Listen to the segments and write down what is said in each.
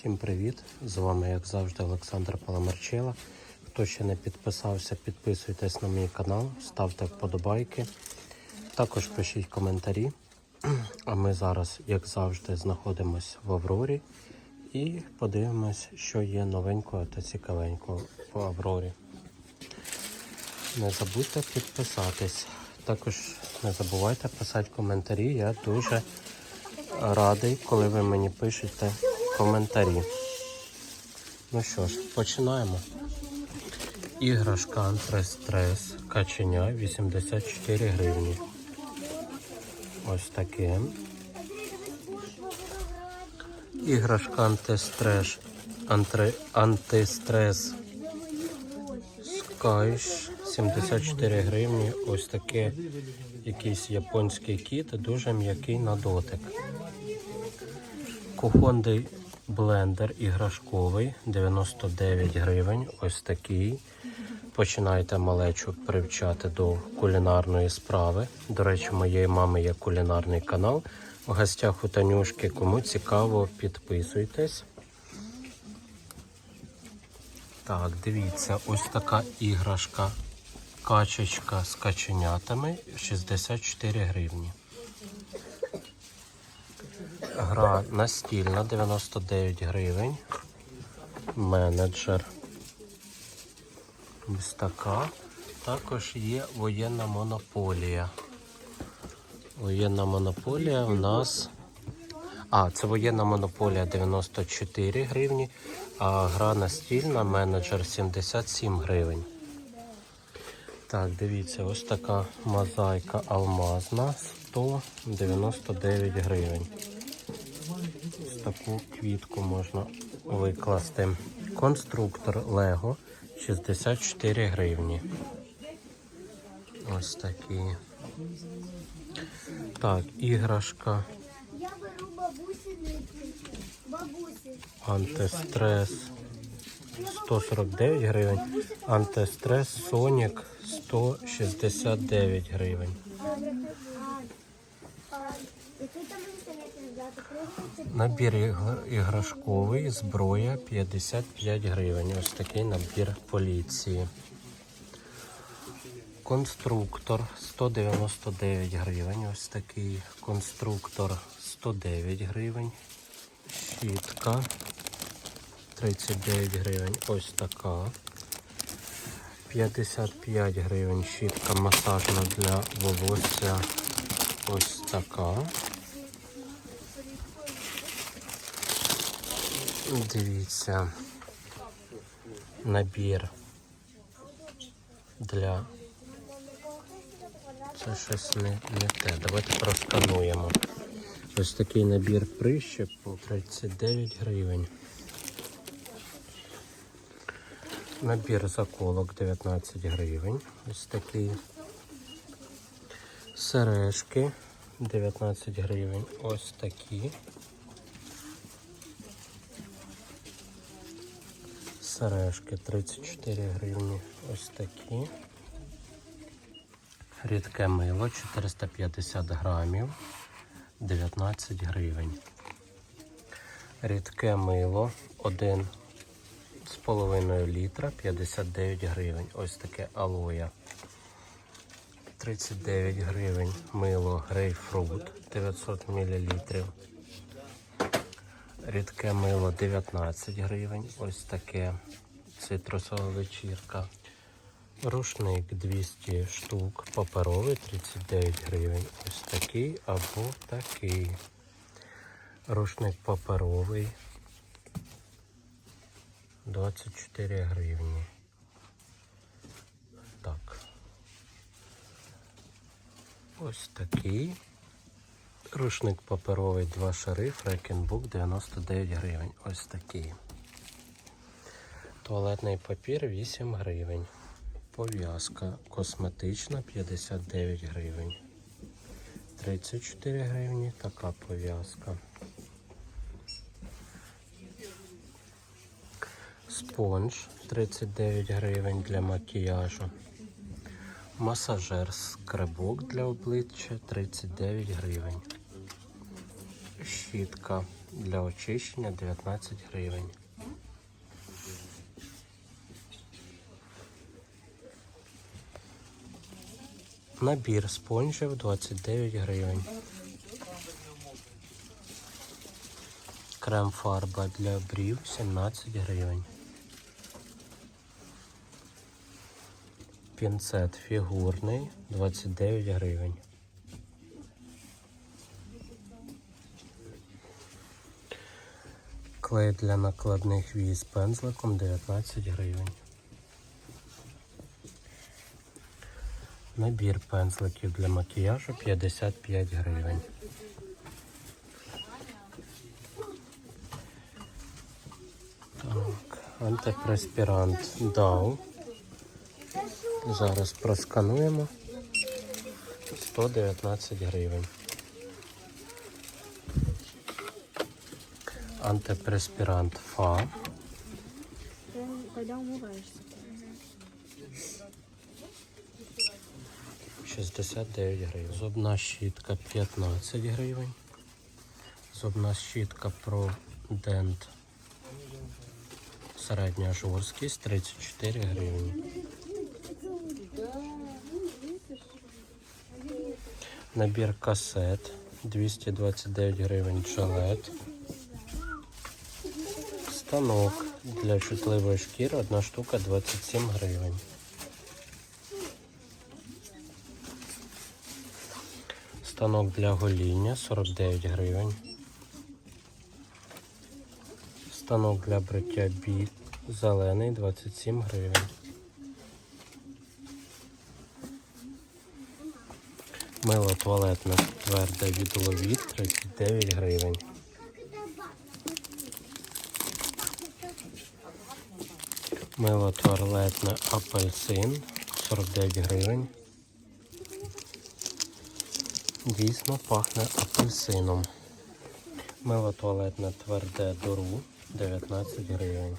Всім привіт! З вами, як завжди, Олександр Паламарчела. Хто ще не підписався, підписуйтесь на мій канал, ставте вподобайки. Також пишіть коментарі. А ми зараз, як завжди, знаходимося в Аврорі і подивимось, що є новенького та цікавенького по Аврорі. Не забудьте підписатись. Також не забувайте писати коментарі. Я дуже радий, коли ви мені пишете коментарі. Ну що ж, починаємо. Іграшка антистрес каченя 84 гривні. Ось таке. Іграшка антистрес, антистрес Скайш 74 гривні. Ось таке якийсь японський кіт, дуже м'який на дотик. Кухонний блендер іграшковий 99 гривень. Ось такий. Починайте малечу привчати до кулінарної справи. До речі, моєї мами є кулінарний канал. В гостях у Танюшки. Кому цікаво, підписуйтесь. Так, дивіться, ось така іграшка. Качечка з каченятами 64 гривні. Гра настільна 99 гривень. Менеджер. Ось така. Також є воєнна монополія. Воєнна монополія у нас. А, це воєнна монополія 94 гривні, а гра настільна менеджер 77 гривень. Так, дивіться, ось така мозаїка алмазна 199 гривень. Ось таку квітку можна викласти. Конструктор Лего 64 гривні. Ось такі. Так, іграшка Я беру бабусі. Бабусі. антистрес 149 гривень. Антистрес Сонік 169 гривень. Набір іграшковий, зброя 55 гривень. Ось такий набір поліції. Конструктор 199 гривень. Ось такий конструктор 109 гривень. Щітка 39 гривень. Ось така. 55 гривень щітка масажна для волосся. Ось така. Дивіться. Набір для. Це щось не, не те. Давайте проскануємо. Ось такий набір прищеп по 39 гривень. Набір заколок 19 гривень. Ось такий. Сережки 19 гривень. Ось такі. Сережки 34 гривні. Ось такі. Рідке мило 450 грамів 19 гривень. Рідке мило 1,5 літра 59 гривень. Ось таке алоя. 39 гривень мило грейпфрут 900 мл. Рідке мило 19 гривень. Ось таке цитрусова вечірка. Рушник 200 штук, паперовий 39 гривень. Ось такий або такий. Рушник паперовий 24 гривні. Так. Ось такий. Рушник паперовий, два шари, фрекенбук 99 гривень. Ось такий. Туалетний папір 8 гривень. Пов'язка косметична 59 гривень. 34 гривні така пов'язка. Спонж 39 гривень для макіяжу. Масажер скребок для обличчя 39 гривень. Щітка для очищення 19 гривень. Набір спонжів 29 гривень. Крем фарба для брів 17 гривень. Пінцет фігурний 29 гривень. Клей для накладних вій з пензликом 19 гривень. Набір пензликів для макіяжу 55 гривень. Так, антипреспірант DAO. Зараз проскануємо. 119 гривень. Антипреспірант ФА. Ты когда умываешься? 69 гривень. Зубна щітка 15 гривень. Зубна щітка Pro Dent середня жорсткість 34 гривні. Набір касет 229 гривень жилет. Станок для чутливої шкіри одна штука 27 гривень. Станок для гоління 49 гривень. Станок для бриття бік зелений 27 гривень. Мило туалетне тверде від Ловіт 39 гривень. Мило туалетне апельсин 49 гривень. Дійсно пахне апельсином. Мило туалетне тверде дору 19 гривень.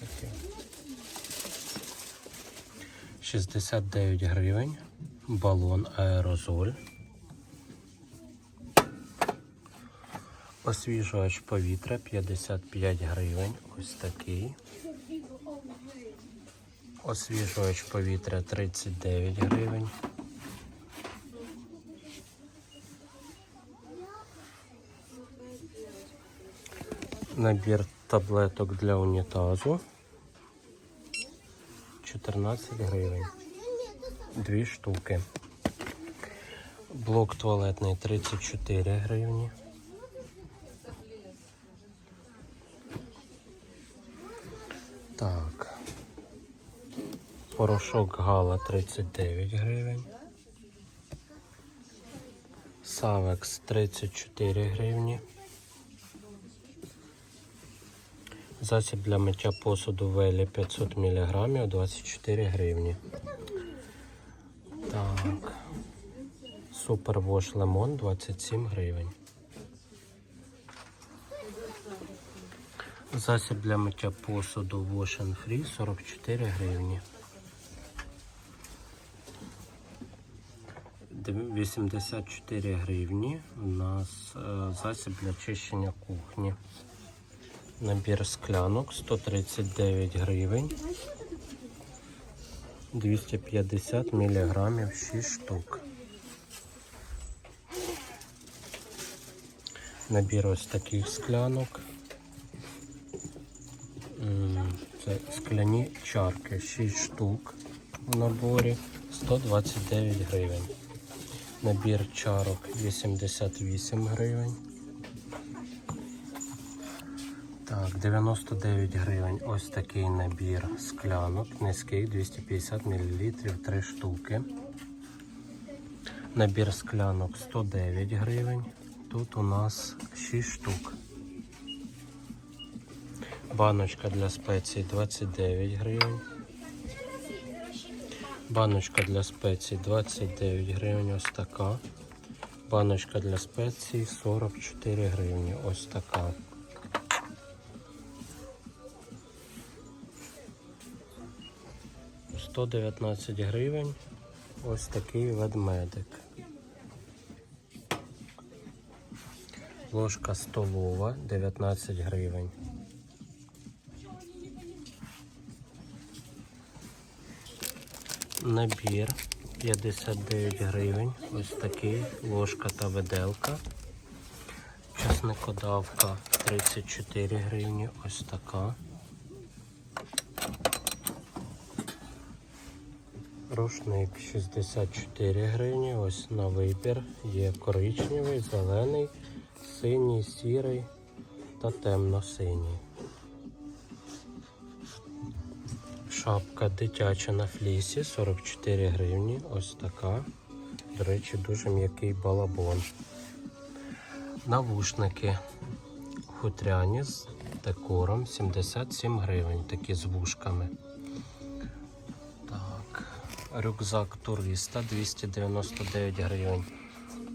Таке. 69 гривень. Балон аерозоль. Освіжувач повітря 55 гривень. Ось такий. Освіжувач повітря 39 гривень. Набір таблеток для унітазу 14 гривень. Дві штуки. Блок туалетний 34 гривні. Так. Порошок Гала 39 гривень. Савекс 34 гривні. Засіб для миття посуду Велі 500 мг 24 гривні. Так. Супер вош лимон 27 гривень. Засіб для миття посуду Wash Free 44 гривні. 84 гривні у нас е, засіб для чищення кухні. Набір склянок 139 гривень. 250 міліграмів 6 штук. Набір ось таких склянок. Це скляні чарки 6 штук в наборі 129 гривень. Набір чарок 88 гривень. Так, 99 гривень. Ось такий набір склянок. Низький 250 мл 3 штуки. Набір склянок 109 гривень. Тут у нас 6 штук. Баночка для спецій 29 гривень. Баночка для спецій 29 гривень. Ось така. Баночка для спецій 44 гривні. Ось така. Сто дев'ятнадцять гривень. Ось такий ведмедик. ложка столова 19 гривень. Набір 59 гривень. Ось такий ложка та виделка. Часникодавка 34 гривні. Ось така. Рушник 64 гривні. Ось на вибір. Є коричневий, зелений, синій, сірий та темно-синій. Шапка дитяча на флісі 44 гривні. Ось така. До речі, дуже м'який балабон. Навушники хутряні з декором 77 гривень, такі з вушками. Так, рюкзак туриста 299 гривень.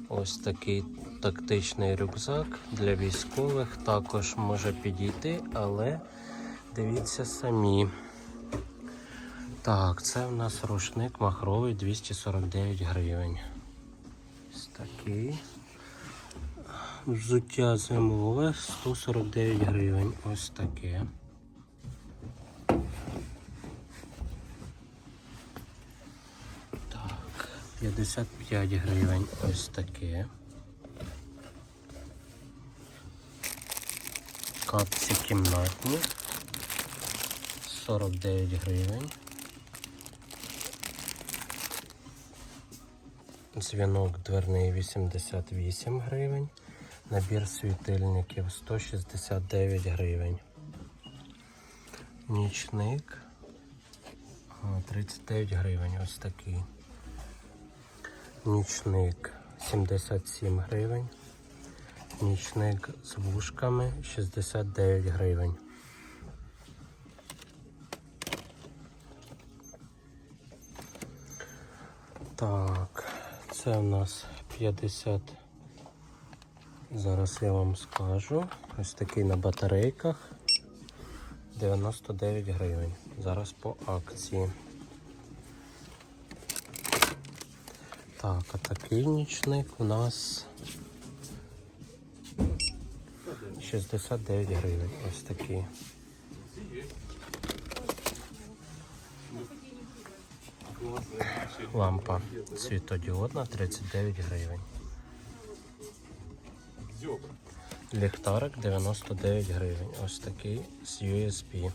Ось такий тактичний рюкзак для військових також може підійти, але дивіться самі. Так, це в нас рушник махровий 249 гривень. Ось такий. Взуття зимове 149 гривень. Ось таке. Так, 55 гривень. Ось таке. Капці кімнатні 49 гривень. Дзвінок дверний 88 гривень. Набір світильників 169 гривень. Нічник 39 гривень. Ось такий. Нічник 77 гривень. Нічник з вушками 69 гривень. Так, це у нас 50. Зараз я вам скажу. Ось такий на батарейках. 99 гривень. Зараз по акції. Так, а такий нічник у нас 69 гривень. Ось такий. Лампа світодіодна 39 гривень. Ліхтарик 99 гривень. Ось такий з USB.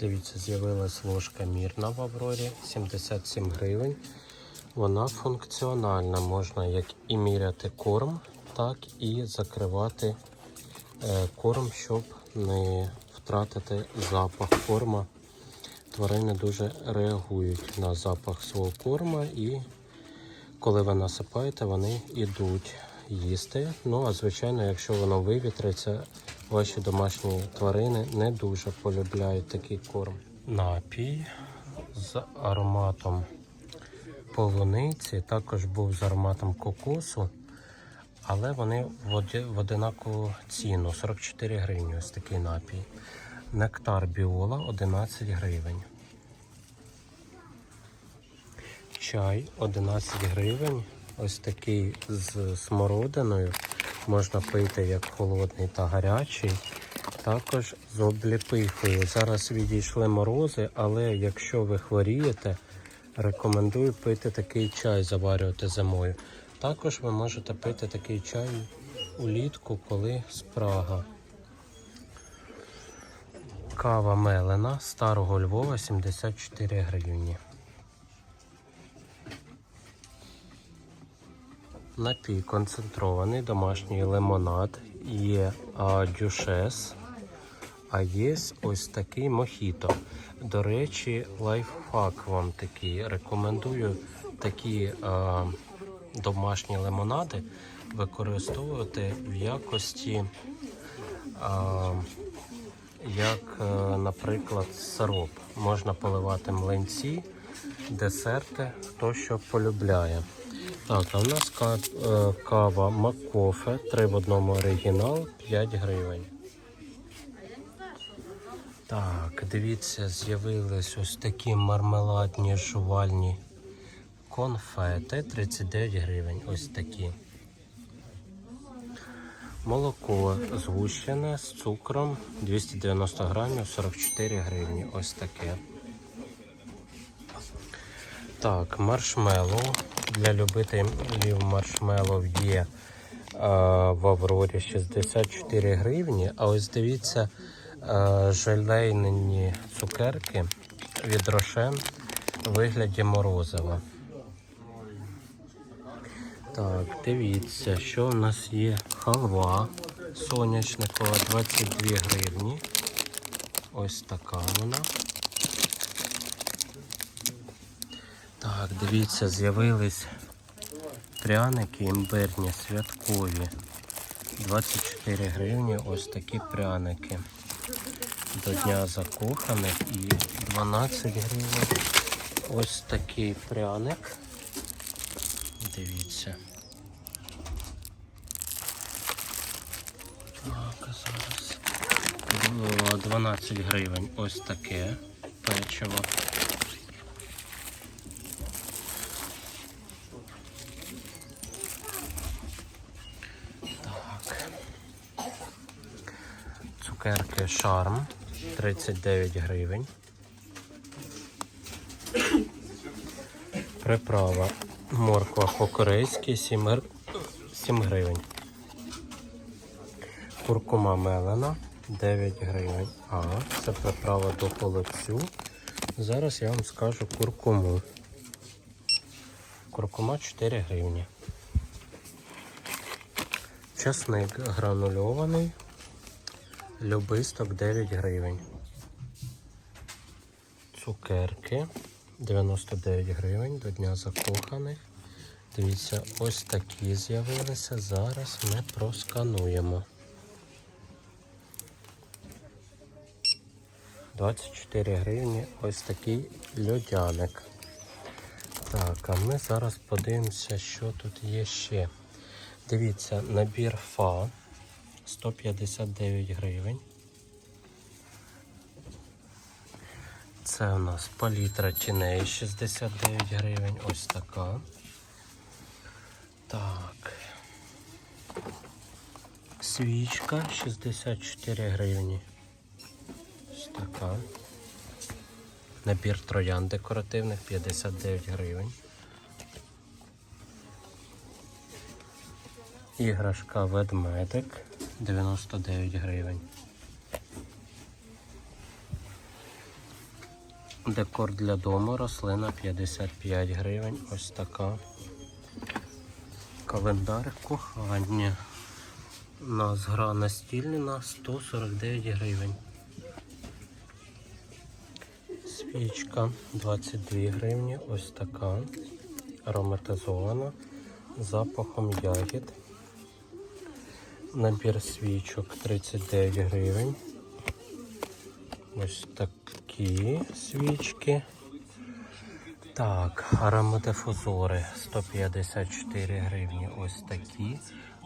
Дивіться, з'явилась ложка мірна в Аврорі 77 гривень. Вона функціональна. Можна як і міряти корм, так і закривати е, корм, щоб не втратити запах корма. Тварини дуже реагують на запах свого корма і коли ви насипаєте, вони йдуть їсти. Ну, а звичайно, якщо воно вивітриться, ваші домашні тварини не дуже полюбляють такий корм. Напій з ароматом полуниці, також був з ароматом кокосу, але вони в одинакову ціну 44 гривні. Ось такий напій. Нектар біола 11 гривень. Чай 11 гривень. Ось такий з смородиною. Можна пити як холодний та гарячий. Також з обліпихою. Зараз відійшли морози, але якщо ви хворієте, рекомендую пити такий чай, заварювати зимою. Також ви можете пити такий чай улітку, коли спрага. Кава мелена старого Львова 74 гривні. Напій концентрований домашній лимонад. Є а, дюшес, а є ось такий мохіто. До речі, лайфхак вам такий. Рекомендую такі а, домашні лимонади використовувати в якості, а, як, е, наприклад, сироп. Можна поливати млинці, десерти, хто що полюбляє. Так, а в нас е, кава Макофе, 3 в одному оригінал, 5 гривень. Так, дивіться, з'явились ось такі мармеладні жувальні конфети, 39 гривень. Ось такі. Молоко згущене з цукром 290 грамів 44 гривні. Ось таке. Так, маршмеллоу. Для любителів маршмеллоу є е, в Аврорі 64 гривні. А ось дивіться, е, желейні цукерки від Рошен у вигляді морозива. Так, дивіться, що у нас є халва соняшникова 22 гривні. Ось така вона. Так, дивіться, з'явились пряники імбирні святкові. 24 гривні ось такі пряники. До Дня закоханих і 12 гривень. Ось такий пряник. Дивіться. Так, зараз. О, 12 гривень. Ось таке печиво. Так. Цукерки шарм 39 гривень. Приправа морква по-корейськи 7, 7 гривень. Куркума мелена 9 гривень. А, це приправа до холодцю. Зараз я вам скажу куркуму. Куркума 4 гривні. Часник гранульований. Любисток 9 гривень. Цукерки 99 гривень до Дня закоханих. Дивіться, ось такі з'явилися. Зараз ми проскануємо. 24 гривні ось такий льодяник. Так, а ми зараз подивимося, що тут є ще. Дивіться, набір фа 159 гривень. Це у нас палітра тіней 69 гривень. Ось така. Так. Свічка 64 гривні. Ось така. Набір троян декоративних 59 гривень. Іграшка ведмедик 99 гривень. Декор для дому, рослина 55 гривень. Ось така. Календар кохання. У нас гра настільна 149 гривень. Свічка 22 гривні. Ось така. Ароматизована. Запахом ягід. Набір свічок 39 гривень. Ось такі свічки. Так, аромадифузори 154 гривні. Ось такі.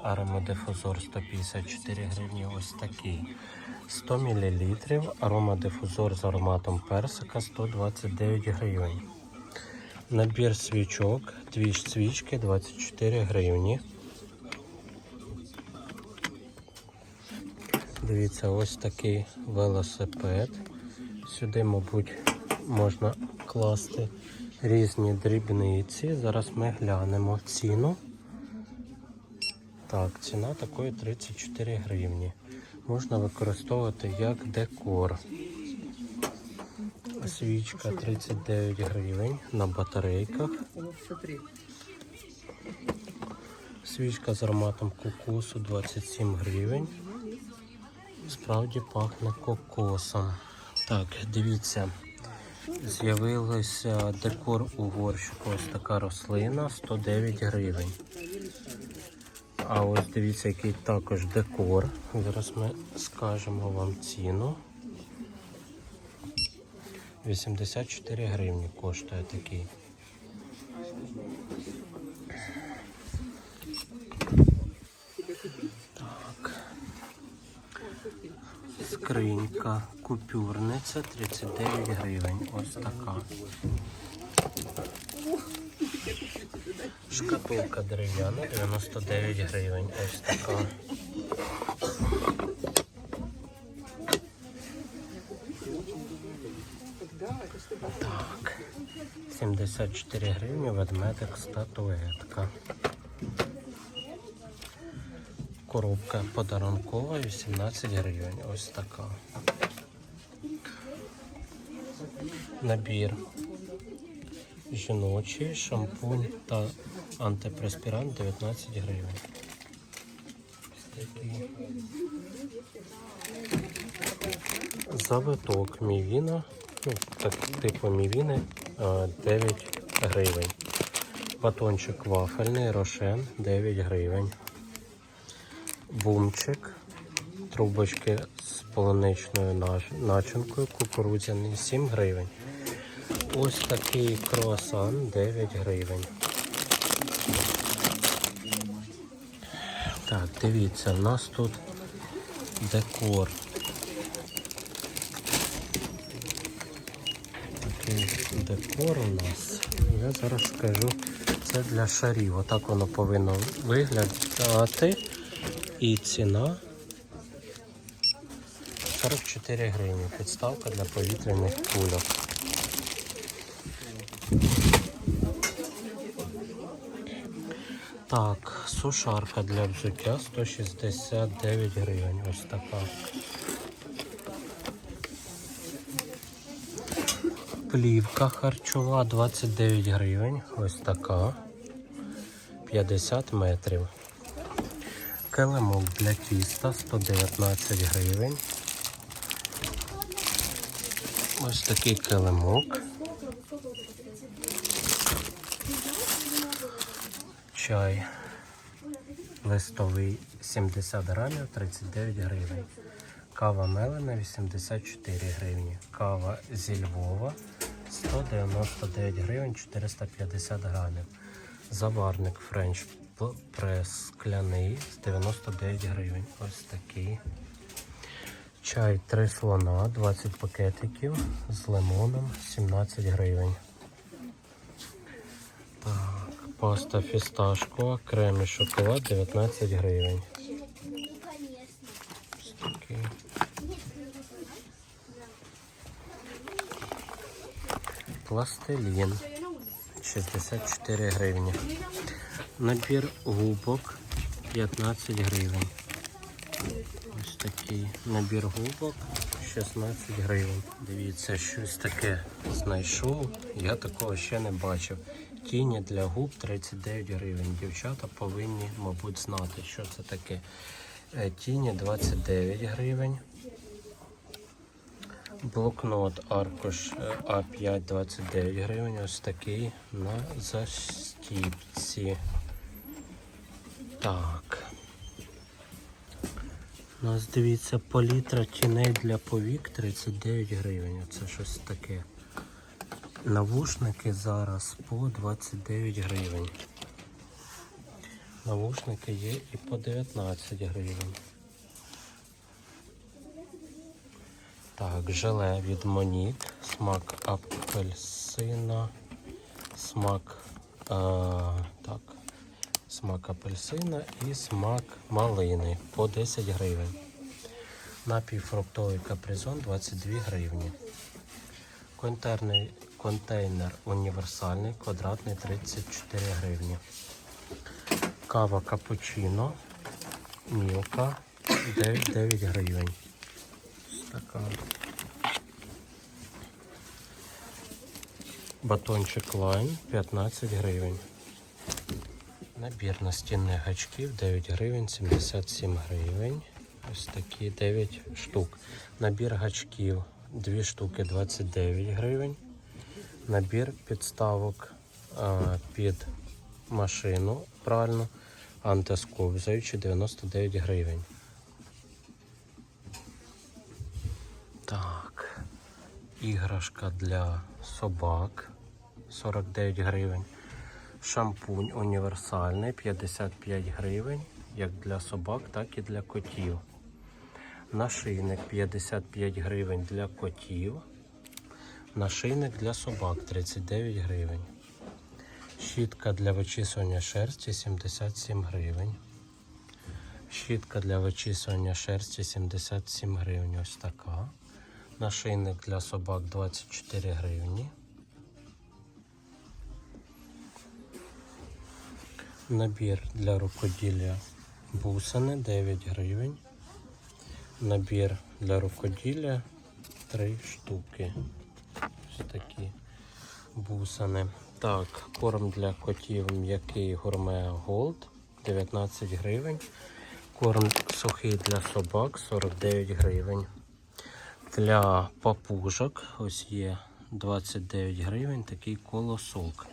Аромадифузор 154 гривні. Ось такий. 100 мл. Аромадифузор з ароматом персика 129 гривень. Набір свічок. Дві свічки 24 гривні. Дивіться, ось такий велосипед. Сюди, мабуть, можна класти різні дрібниці. Зараз ми глянемо ціну. Так, ціна такої 34 гривні. Можна використовувати як декор. Свічка 39 гривень на батарейках. Свічка з ароматом кокосу 27 гривень. Справді пахне кокосом. Так, дивіться, з'явилося декор у горщику. Ось така рослина 109 гривень. А ось дивіться, який також декор. Зараз ми скажемо вам ціну. 84 гривні коштує такий. Так. Скринька купюрниця 39 гривень. Ось така. Шкатулка дерев'яна, 99 гривень. Ось така. Так. 74 гривні, ведмедик, статуетка. Коробка подарункова, 18 гривень. Ось така. Набір жіночий, шампунь та антипреспірант 19 гривень. Завиток мівіна, ну, так, типу мівіни, 9 гривень. Батончик вафельний, рошен 9 гривень. Бумчик, трубочки з полуничною начинкою, кукурудзяний 7 гривень. Ось такий круасан 9 гривень. Так, дивіться, у нас тут декор. Такий декор у нас. Я зараз скажу, це для шарів. Отак воно повинно виглядати. І ціна 44 гривні. Підставка для повітряних кульок. Так, сушарка для взуття 169 гривень. Ось така. Плівка харчова 29 гривень. Ось така. 50 метрів. Килимок для тіста 119 гривень. Ось такий килимок. Чай листовий 70 грамів 39 гривень. Кава мелена 84 гривні. Кава зі Львова 199 гривень 450 грамів. Заварник френч прес скляний 99 гривень. Ось такий. Чай 3 слона 20 пакетиків з лимоном 17 гривень. Паста фісташкова, крем і шоколад 19 гривень. Пластилін 64 гривні. Набір губок 15 гривень. Ось такий набір губок 16 гривень. Дивіться, щось таке знайшов. Я такого ще не бачив. Тіні для губ 39 гривень. Дівчата повинні, мабуть, знати, що це таке. Е, Тіні 29 гривень. Блокнот аркуш е, А5 29 гривень. Ось такий на застіпці. Так. У нас дивіться палітра тіней для повік 39 гривень. Це щось таке. Навушники зараз по 29 гривень. Навушники є і по 19 гривень. Так, желе від Монік, смак апельсина, смак, а, так, смак апельсина і смак малини по 10 гривень. Напій фруктовий капризон 22 гривні. Контейнер, контейнер універсальний, квадратний 34 гривні. Кава капучино, мілка 9, 9 гривень. Така. Батончик лайн 15 гривень. Набір настінних гачків 9 гривень, 77 гривень. Ось такі 9 штук. Набір гачків 2 штуки 29 гривень. Набір підставок під машину правильно, антисковзаючи 99 гривень. Так. Іграшка для собак 49 гривень. Шампунь універсальний 55 гривень, як для собак, так і для котів. Нашийник 55 гривень для котів. Нашийник для собак 39 гривень. Щітка для вичісування шерсті 77 гривень. Щітка для вичісування шерсті 77 гривень. Ось така. Нашийник для собак 24 гривні. Набір для рукоділля бусини 9 гривень. Набір для рукоділля 3 штуки. Ось такі бусини. Так, корм для котів м'який гурме Голд 19 гривень. Корм сухий для собак 49 гривень. Для папужок ось є 29 гривень такий колосок.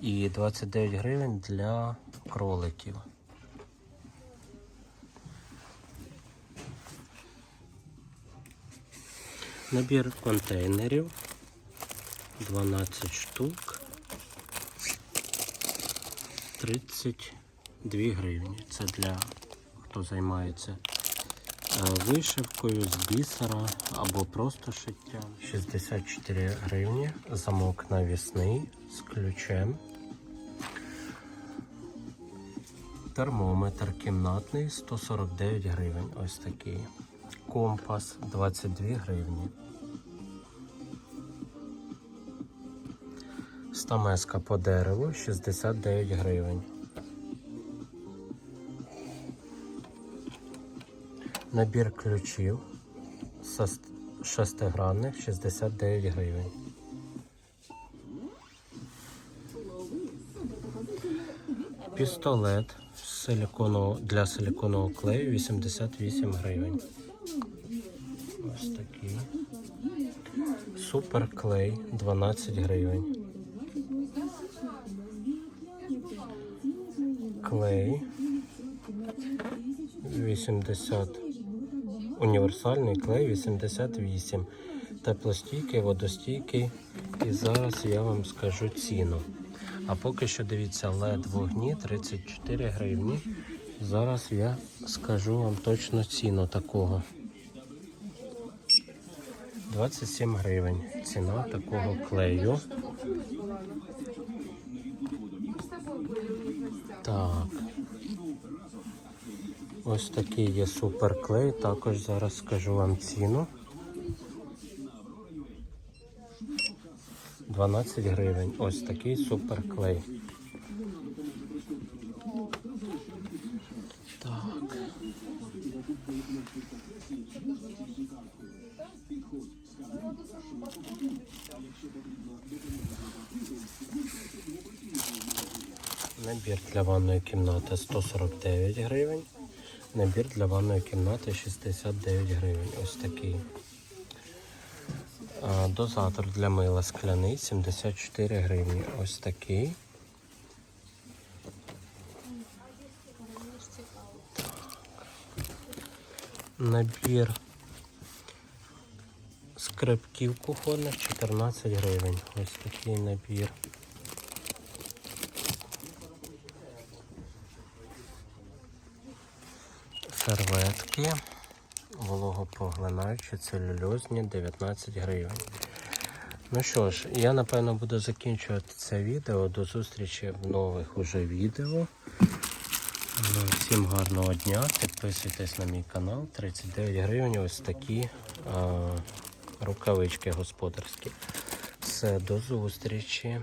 І 29 гривень для кроликів. Набір контейнерів 12 штук 32 гривні. Це для хто займається е, вишивкою з бісера або просто шиттям. 64 гривні. Замок навісний з ключем. Термометр кімнатний 149 гривень. Ось такий. Компас 22 гривні. Стамеска по дереву 69 гривень. Набір ключів шестигранних 69 гривень. Пістолет для силіконового клею 88 гривень. Ось такий. Суперклей 12 гривень. Клей 80. Універсальний клей 88. Теплостійкий, водостійкий. І зараз я вам скажу ціну. А поки що дивіться LED вогні 34 гривні. Зараз я скажу вам точно ціну такого. 27 гривень. Ціна такого клею. Так. Ось такий є суперклей. Також зараз скажу вам ціну. 12 гривень. Ось такий суперклей. Так. Набір для ванної кімнати 149 гривень. Набір для ванної кімнати 69 гривень. Ось такий. Дозатор для мила скляний 74 гривні. Ось такий. Набір скрипків кухонних 14 гривень. Ось такий набір. Серветки вологопоглинаючі, целюльозні 19 гривень. Ну що ж, я напевно буду закінчувати це відео. До зустрічі в нових уже відео. Ну, Всім гарного дня. Підписуйтесь на мій канал. 39 гривень. Ось такі а, рукавички господарські. Все, до зустрічі.